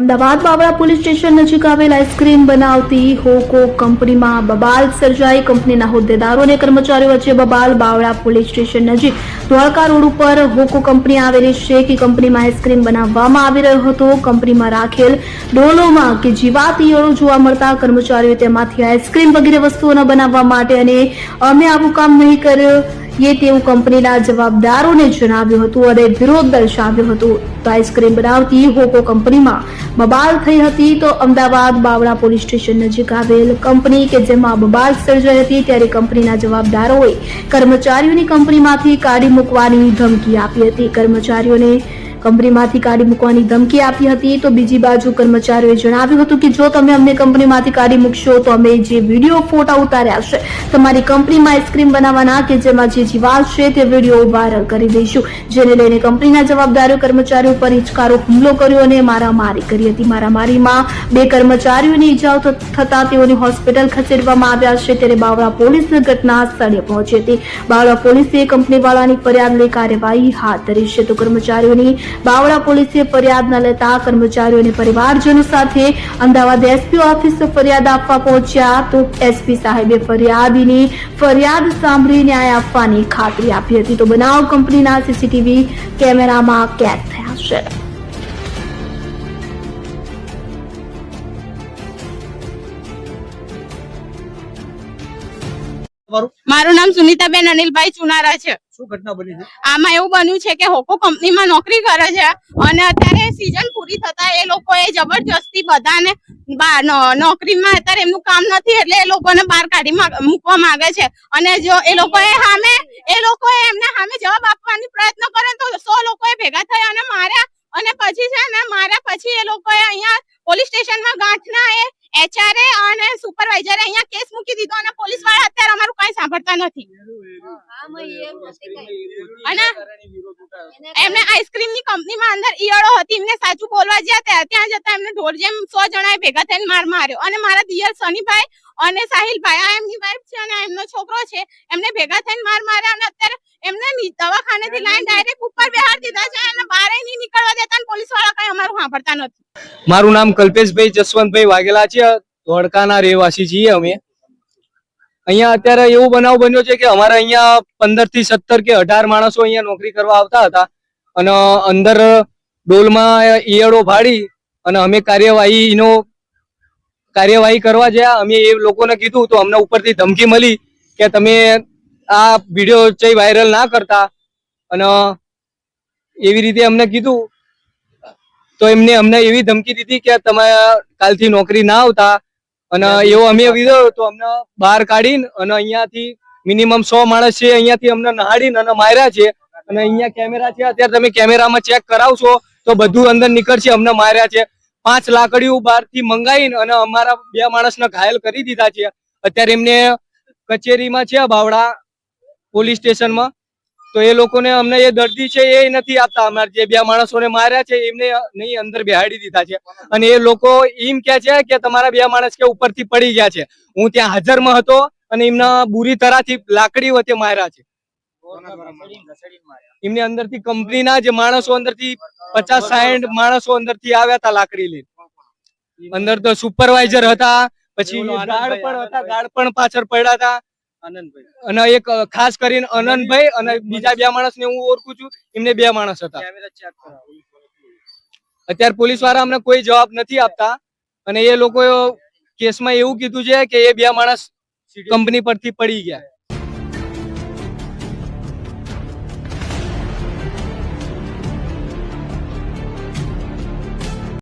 Ahmedabad Bavla police station નજીક આવેલ ice cream બનાવતી હોકો કંપનીમાં બબાલ સર્જાઈ. કંપનીના હોદ્દેદારો અને કર્મચારીઓ વચ્ચે બબાલ બાવળા પોલીસ સ્ટેશન નજીક દ્વારકા રોડ ઉપર હોકો કંપની આવેલી છે કે કંપનીમાં આઈસ્ક્રીમ બનાવવામાં આવી રહ્યો હતો. કંપનીમાં રાખેલ ડોલોમાં કે જીવાત ઈયળો જોવા મળતા કર્મચારીઓ તેમાંથી આઈસ્ક્રીમ વગેરે વસ્તુઓના બનાવવા માટે અને અમે આવું કામ નહીં કર્યું. એ તેવું કંપનીના જવાબદારોને જણાવ્યું હતું અને વિરોધ દર્શાવ્યો હતો. તો આઈસ્ક્રીમ બનાવતી હોકો કંપનીમાં બબાલ થઈ હતી તો અમદાવાદ બાવળા પોલીસ સ્ટેશન નજીક આવેલ કંપની કે જેમાં બબાલ સર્જાઈ હતી ત્યારે કંપનીના જવાબદારોએ કર્મચારીઓની કંપનીમાંથી કાઢી મૂકવાની ધમકી આપી હતી. કર્મચારીઓને કંપનીમાંથી કાઢી મૂકવાની ધમકી આપી હતી તો બીજી બાજુ કર્મચારીઓએ જણાવ્યું હતું કે જો તમે અમને કંપનીમાંથી કાઢી મૂકશો તો અમે જે વીડિયો ફોટા ઉતાર્યા છે, તમારી કંપનીમાં આઈસ્ક્રીમ બનાવવાના કે જેમાં જે જીવાત છે તે વીડિયો વાયરલ કરી દઈશું. જેને લઈને કંપનીના જવાબદારો કર્મચારીઓ પર હિચકારો હુમલો કર્યો અને મારામારી કરી હતી. મારામારીમાં બે કર્મચારીઓને ઈજાઓ થતા તેઓને હોસ્પિટલ ખસેડવામાં આવ્યા છે. ત્યારે બાવળા પોલીસ ઘટના સ્થળે પહોંચી હતી. બાવળા પોલીસે કંપનીવાળાની ફરિયાદ લઈ કાર્યવાહી હાથ ધરી છે. તો કર્મચારીઓની બાવળા પોલીસે ફરિયાદ ન લેતા કર્મચારીઓ અને પરિવારજનો સાથે અમદાવાદ એસપી ઓફિસ ફરિયાદ આપવા પહોંચ્યા તો એસપી સાહેબે ફરિયાદીની ફરિયાદ સાંભળી ન્યાય આપવાની ખાતરી આપી હતી. તો બનાવ કંપનીના સીસીટીવી કેમેરામાં કેદ થયા છે. મારું નામ સુનીતાબેન અનિલભાઈ ચુનારા છે. શું ઘટના બની છે? આમાં એવું બન્યું છે કે હોકો કંપનીમાં નોકરી કરે છે અને અત્યારે સીઝન પૂરી થતા એ લોકોએ જબરજસ્તી બધાને નોકરીમાં અત્યારે એમનું કામ નથી એટલે એ લોકોને બહાર કાઢી મૂકવા માંગે છે. અને જો એ લોકોએ સામે એ લોકોએ એમને સામે જવાબ આપવાની પ્રયત્ન કરે તો સો લોકોએ ભેગા થયા અને માર્યા. અને પછી છે ને માર્યા પછી એ લોકોએ અહીંયા પોલીસ સ્ટેશનમાં ગાંઠના એ એચઆરએ અને સુપરવાઇઝરે અહીંયા કેસ મૂકી દીધો અને પોલીસવાળા અત્યારે અમારું કઈ સાંભળતા નથી. અને એમને આઈસ્ક્રીમની કંપની માં અંદર ઈયળો હતી એમને સાચું બોલવા જ્યાં ત્યાં જતા એમને ઢોર જેમ સો જણાએ ભેગા થઈને માર માર્યો. અને મારા દિયર સનીભાઈ અને સાહિલભાઈ આ એમની વાઈફ છે અને એમનો છોકરો છે એમને ભેગા થઈને માર માર્યા અને અત્યારે એમને દવાખાને દવાખાનેથી લાઈન ડાયરેક્ટ ઉપર બેહાર દીધા છે અને બહાર નહીં નીકળવા દેતા. અને પોલીસવાળા કઈ અમારું સાંભળતા નથી. મારું નામ કલ્પેશભાઈ જસવંતભાઈ વાઘેલા છે. ધોળકાના રહેવાસી છીએ અમે. અહીંયા અત્યારે એવો બનાવ બન્યો છે કે અમારા અહીંયા પંદરથી સત્તર કે અઢાર માણસો અહીંયા નોકરી કરવા આવતા હતા. અને અંદર ડોલમાં ઈયળો ફાડી અને અમે કાર્યવાહીનો કાર્યવાહી કરવા ગયા અમે એ લોકોને કીધું તો અમને ઉપરથી ધમકી મળી કે તમે આ વીડિયો ચઈ વાયરલ ના કરતા. અને એવી રીતે અમને કીધું તો એમને અમને એવી ધમકી દીધી કે તમે કાલથી નોકરી ના આવતા. અને એવો અમે વિધો તો અમને બહાર કાઢીને અને અહીંયાથી મિનિમમ સો માણસ છે અહીંયાથી અમને નહાડીને અને માર્યા છે. અને અહીંયા કેમેરા છે અત્યારે તમે કેમેરામાં ચેક કરાવશો તો બધું અંદર નીકળશે અમને માર્યા છે. પાંચ લાકડીઓ બહારથી મંગાવીને અને અમારા બે માણસને ઘાયલ કરી દીધા છે. અત્યારે એમને કચેરીમાં છે બાવડા પોલીસ સ્ટેશનમાં. તો એ લોકોને અમને એ દર્દી છે એ નથી આપતા. અમારે જે બે માણસોને માર્યા છે એમને નહીં અંદર બેહાડી દીધા છે. અને એ લોકો એમ કે છે કે તમારા બે માણસ કે ઉપરથી પડી ગયા છે. હું ત્યાં હાજરમાં હતો અને એમના બુરી તરાથી લાકડી વચ્ચે માર્યા છે. એમને અંદરથી કંપનીના જે માણસો અંદરથી પચાસ સાઠ માણસો અંદરથી આવ્યા હતા લાકડી લઈને. અંદર તો સુપરવાઇઝર હતા પછી ગાર્ડ પણ હતા ગાર્ડ પણ પાછળ પડ્યા હતા. અને એક ખાસ કરીને અનંતભાઈ અને બીજા બે માણસ ને હું ઓળખું છું એમને બે માણસ હતા. અત્યારે પોલીસવાળા અમને કોઈ જવાબ નથી આપતા અને એ લોકો કેસમાં એવું કીધું છે કે એ બે માણસ કંપની પરથી પડી ગયા.